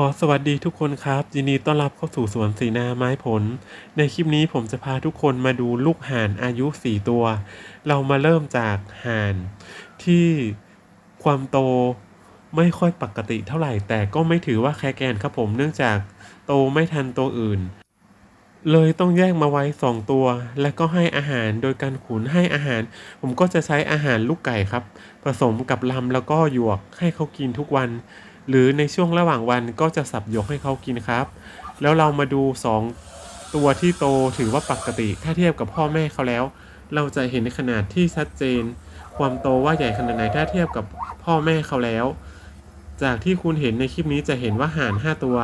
ขอสวัสดีทุกคนครับ ยินดีต้อนรับเข้าสู่สวนสีนาไม้ผล ในคลิปนี้ผมจะพาทุกคนมาดูลูกห่านอายุ 4 ตัว เรามาเริ่มจากห่าน ที่ความโตไม่ค่อยปกติเท่าไหร่ แต่ก็ไม่ถือว่าแคแกนครับผมเนื่องจากโตไม่ทันตัวอื่น เลยต้องแยกมาไว้ 2 ตัว และก็ให้อาหารโดยการขุนให้อาหาร ผมก็จะใช้อาหารลูกไก่ครับ ผสมกับลำแล้วก็หยวกให้เขากินทุกวัน หรือในช่วงระหว่างวันก็จะสับยกให้เขากินครับ แล้วเรามาดู 2 ตัวที่โตถือว่าปกติ ถ้าเทียบกับพ่อแม่เขาแล้ว เราจะเห็นขนาดที่ชัดเจน ความโตว่าใหญ่ขนาดไหนถ้าเทียบกับพ่อแม่เขาแล้ว จากที่คุณเห็นในคลิปนี้จะเห็นว่าห่าน 5 ตัว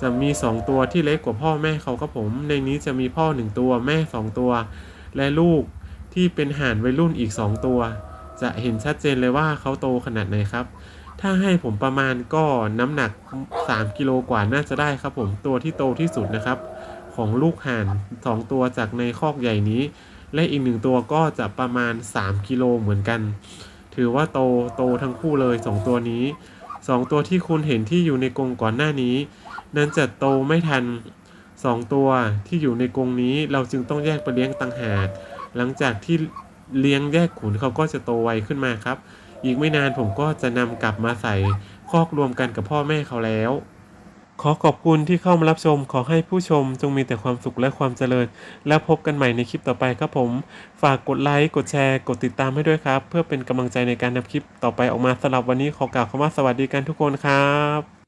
จะมี 2 ตัวที่เล็กกว่าพ่อแม่เขาครับผม ในนี้จะมีพ่อ 1 ตัวแม่ 2 ตัว และลูกที่เป็นห่านวัยรุ่นอีก 2 ตัว จะเห็นชัดเจนเลยว่าเขาโตขนาดไหนครับ ถ้าให้ผมประมาณก็น้ำหนัก 3 กิโลกว่าน่าจะได้ครับผมตัวที่โตที่สุดนะครับ ของลูกห่าน 2 ตัวจากในคอกใหญ่นี้ และอีกหนึ่งตัวก็จะประมาณ 3 กิโลเหมือนกัน ถือว่าโตโตทั้งคู่เลย 2 ตัวนี้ 2 ตัวที่คุณเห็นที่อยู่ในกรงก่อนหน้านี้ นั้นจะโตไม่ทัน 2 ตัวที่อยู่ในกรงนี้เราจึงต้องแยกไปเลี้ยงต่างหากหลังจากที่เลี้ยงแยกขุนเขาก็จะโตไวขึ้นมาครับ อีกไม่นานผมก็จะนำกลับมาใส่คอกรวมกันกับพ่อแม่เขาแล้ว ขอขอบคุณที่เข้ามารับชม ขอให้ผู้ชมจงมีแต่ความสุขและความเจริญ แล้วพบกันใหม่ในคลิปต่อไปครับผม ฝากกดไลค์ กดแชร์ กดติดตามให้ด้วยครับ เพื่อเป็นกำลังใจในการนำคลิปต่อไปออกมาสำหรับวันนี้ขอกล่าวคำว่าสวัสดีกันทุกคนครับ